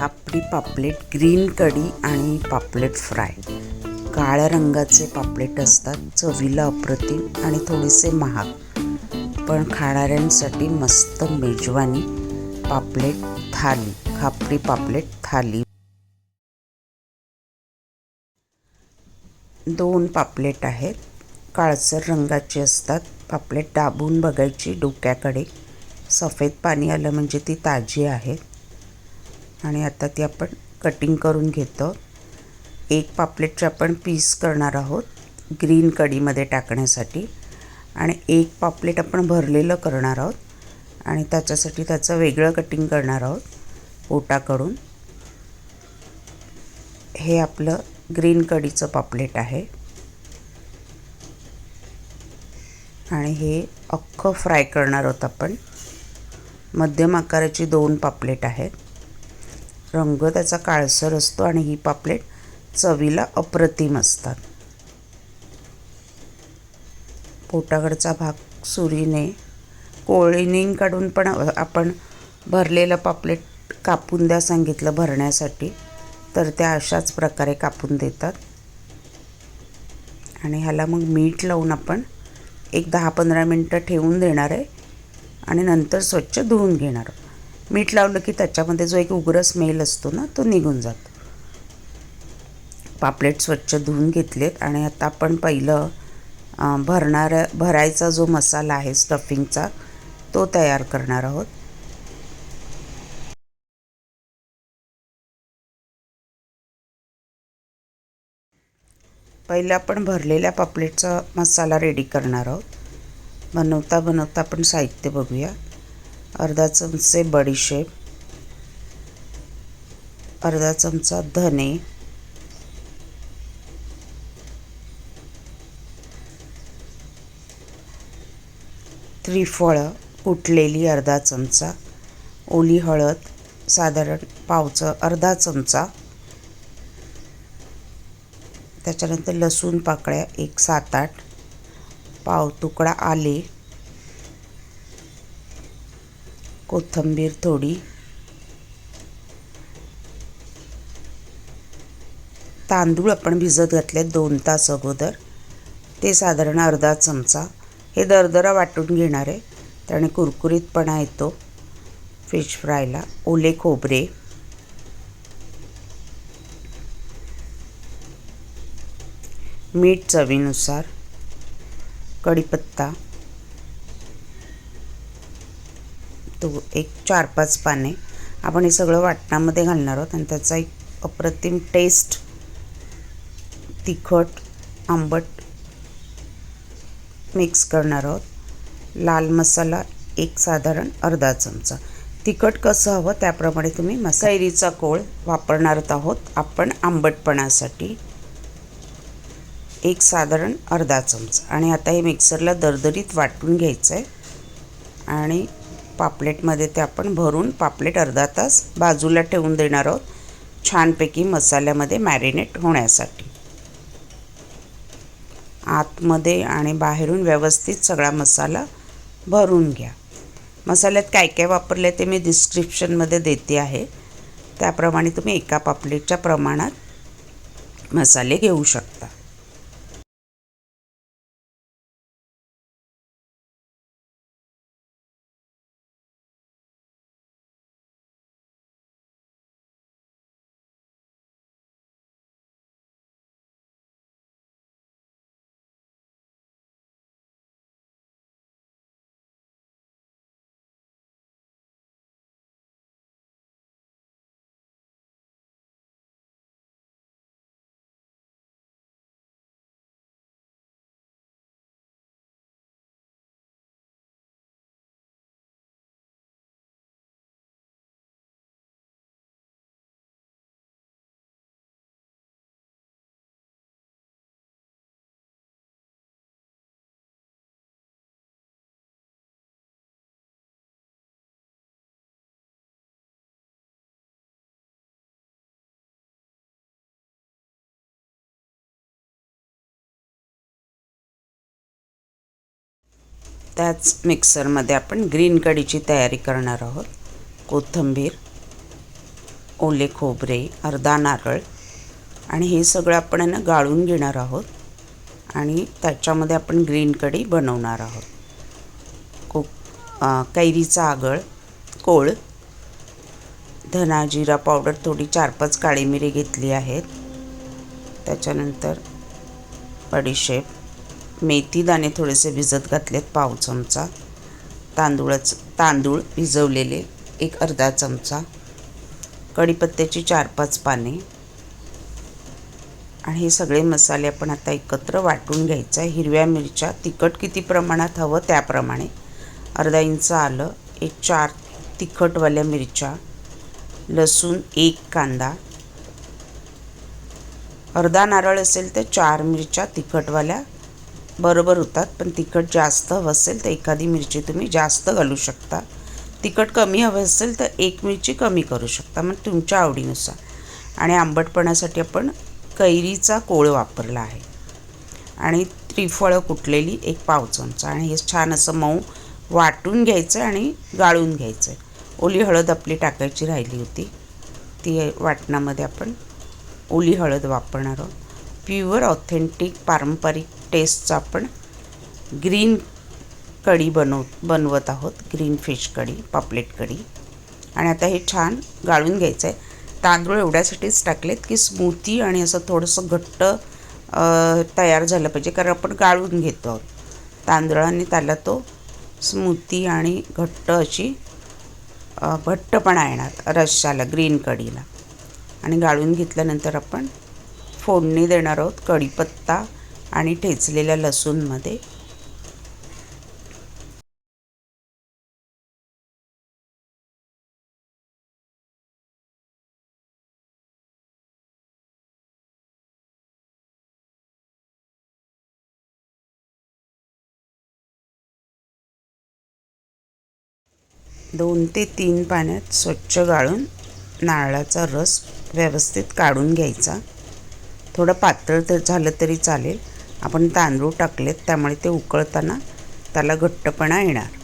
खापडी पापलेट ग्रीन कढी आणि पापलेट फ्राय. काळ्या रंगाचे पापलेट असतात चवीला अप्रतिम आणि थोडेसे महाग. पण खाणाऱ्यांसाठी मस्त मेजवानी पापलेट थाली खापडी पापलेट थाली. दोन पापलेट आहेत. काळसर रंगाची असतात. पापलेट दाबून बघायची डोक्याकडे. सफेद पाणी आलं म्हणजे ती ताजी आहेत आणि आता ती आपण कटिंग करून घेतो. एक पापलेटचे आपण पीस करणार आहोत ग्रीन कढीमध्ये टाकण्यासाठी. आणि एक पापलेट आपण भरलेलं करणार आहोत. आणि त्याच्यासाठी त्याचं वेगळं कटिंग करणार आहोत पोटाकडून. हे आपलं ग्रीन कढीचं पापलेट आहे. आणि हे अख्खं फ्राय करणार आहोत आपण. मध्यम आकाराची दोन पापलेट आहेत. रंग त्याचा काळसर असतो आणि ही पापलेट चवीला अप्रतिम असतात. पोटाकडचा भाग सुरीने कोळीने काढून पण आपण भरलेलं पापलेट कापून द्या सांगितलं भरण्यासाठी तर त्या अशाच प्रकारे कापून देतात. आणि ह्याला मग मीठ लावून आपण एक दहा पंधरा मिनटं ठेवून देणार आहे आणि नंतर स्वच्छ धुवून घेणार मीठ लावलं की त्याच्यामध्ये जो एक उग्र स्मेल असतो ना तो निघून जातो. पापलेट स्वच्छ धुवून घेतलेत आणि आता आपण पहिलं भरणार भरायचा जो मसाला आहे स्टफिंगचा तो तयार करणार आहोत. पहिलं आपण भरलेल्या पापलेटचा मसाला रेडी करणार आहोत. बनवता बनवता आपण साहित्य बघूया. अर्धा चमचे बडीशेप अर्धा चमचा धने त्रिफळं कुटलेली अर्धा चमचा ओली हळद साधारण पावचं अर्धा चमचा त्याच्यानंतर लसूण पाकळ्या एक सात आठ पाव तुकडा आले कोथिंबीर थोडी तांदूळ आपण भिजत घातले दोन तास अगोदर. ते साधारण अर्धा चमचा. हे दरदरा वाटून घेणार आहे. त्याने कुरकुरीतपणा येतो. फिश फ्रायला. ओले खोबरे. मीठ चवीनुसार. कढीपत्ता. तो एक चार पाच पाने. आपण हे सगळं वाटणामध्ये घालणार आहोत आणि त्याचा एक अप्रतिम टेस्ट तिखट आंबट मिक्स करणार आहोत. लाल मसाला एक साधारण अर्धा चमचा. तिखट कसं हवं त्याप्रमाणे तुम्ही मसाईरीचा कोळ वापरणार आहोत आपण आंबटपणासाठी. एक साधारण अर्धा चमचा. आणि आता हे मिक्सरला दरदरीत वाटून घ्यायचं आहे आणि पापलेटमध्ये ते आपण भरून पापलेट अर्धा तास बाजूला ठेवून देणार आहोत छानपैकी मसाल्यामध्ये मॅरिनेट होण्यासाठी. आतमध्ये आणि बाहेरून व्यवस्थित सगळा मसाला भरून घ्या. मसाल्यात काय काय वापरले ते मी डिस्क्रिप्शनमध्ये देते आहे. त्याप्रमाणे तुम्ही एका पापलेटच्या प्रमाणात मसाले घेऊ शकता. त्याच मिक्सरमध्ये आपण ग्रीन कढीची तयारी करणार आहोत. कोथिंबीर ओले खोबरे अर्धा नारळ आणि हे सगळं आपण आहे ना गाळून घेणार आहोत. आणि त्याच्यामध्ये आपण ग्रीन कढी बनवणार आहोत. को कैरीचा आगळ कोळ धना जिरा पावडर थोडी चार पाच काळी मिरी घेतली आहेत. त्याच्यानंतर बडीशेप मेथी दाणे थोडेसे भिजत घातलेत पाव चमचा. तांदूळच तांदूळ भिजवलेले एक अर्धा चमचा. कढीपत्त्याची चार पाच पाने. आणि हे सगळे मसाले आपण आता एकत्र वाटून घ्यायचं. आहे हिरव्या मिरच्या तिखट किती प्रमाणात हवं त्याप्रमाणे. अर्धा इंच आलं एक चार तिखटवाल्या मिरच्या. लसूण एक कांदा. अर्धा नारळ असेल तर चार मिरच्या तिखटवाल्या. बरोबर होतात पण तिखट जास्त हवं असेल तर एखादी मिरची तुम्ही जास्त घालू शकता. तिखट कमी हवं असेल तर एक मिरची कमी करू शकता मग तुमच्या आवडीनुसार. आणि आंबटपणासाठी आपण कैरीचा कोळ वापरला आहे. आणि त्रिफळं कुटलेली एक पाव चमचा. आणि हे छान असं मऊ वाटून घ्यायचं आणि गाळून घ्यायचं ओली हळद आपली टाकायची राहिली होती. ती वाटणामध्ये आपण ओली हळद वापरणार आहोत. प्युअर ऑथेंटिक पारंपरिक टेस्टचा आपण ग्रीन कढी बनव बनवत आहोत. ग्रीन फिश कढी पापलेट कढी. आणि आता हे छान गाळून घ्यायचं आहे तांदूळ एवढ्यासाठीच टाकलेत की स्मूथी आणि असं थोडंसं घट्ट तयार झालं पाहिजे. कारण आपण गाळून घेतो आहोत. तांदळाने त्याला तो स्मूथी आणि घट्ट अशी अ, घट्टपणा येणार रश्शाला ग्रीन कढीला. आणि गाळून घेतल्यानंतर आपण फोडणी देणार आहोत. कढीपत्ता आणि ठेचलेल्या लसूणमध्ये. दोन ते तीन पाण्यात स्वच्छ गाळून नारळाचा रस व्यवस्थित काढून घ्यायचा. थोडं पातळ तर झालं तरी चालेल. आपण तांदूळ टाकलेत त्यामुळे ते उकळताना त्याला घट्टपणा येणार.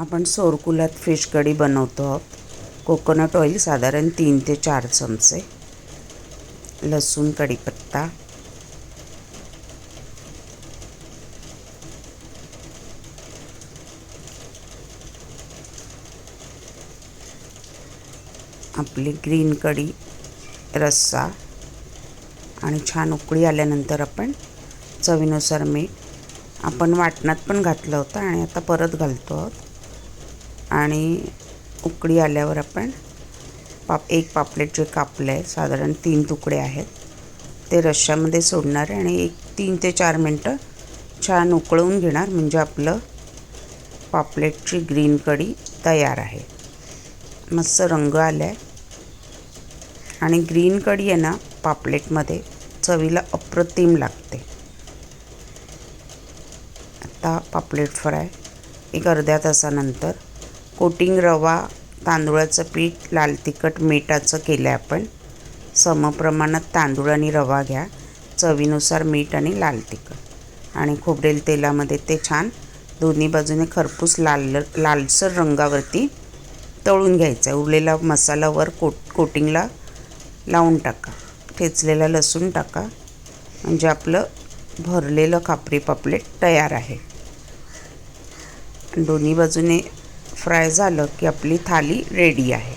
आपण सोरकुलात फिश कढी बनवतो आहोत. कोकोनट ऑइल साधारण तीन ते चार चमचे. लसूण कढीपत्ता. आपली ग्रीन कढी रस्सा आणि छान उकळी आल्यानंतर आपण चवीनुसार मीठ. आपण वाटणात पण घातलं होतं आणि आता परत घालतो आहोत. आणि उकडी आल्यावर आपण पाप एक पापलेट जे कापलं आहे साधारण तीन तुकडे आहेत ते रश्श्यामध्ये सोडणार आहे आणि एक तीन ते चार मिनटं छान उकळवून घेणार म्हणजे आपलं पापलेटची ग्रीन कढी तयार आहे. मस्त रंग आला आहे आणि ग्रीन कढी आहे ना पापलेटमध्ये चवीला अप्रतिम लागते. आता पापलेट फ्राय एक अर्ध्या तासानंतर कोटिंग रवा तांदूळाचं पीठ लाल तिखट मिठाचं केलं आहे आपण समप्रमाणात तांदूळ आणि रवा घ्या. चवीनुसार मीठ आणि लाल तिखट. आणि खोबरेल तेलामध्ये ते छान दोन्ही बाजूने खरपूस लाल लालसर रंगावरती तळून घ्यायचं आहे उरलेला मसाला वर कोट कोटिंगला लावून टाका. ठेचलेला लसूण टाका. म्हणजे आपलं भरलेलं खापरी पापलेट तयार आहे. दोन्ही बाजूने फ्राय झालं की आपली थाली रेडी आहे.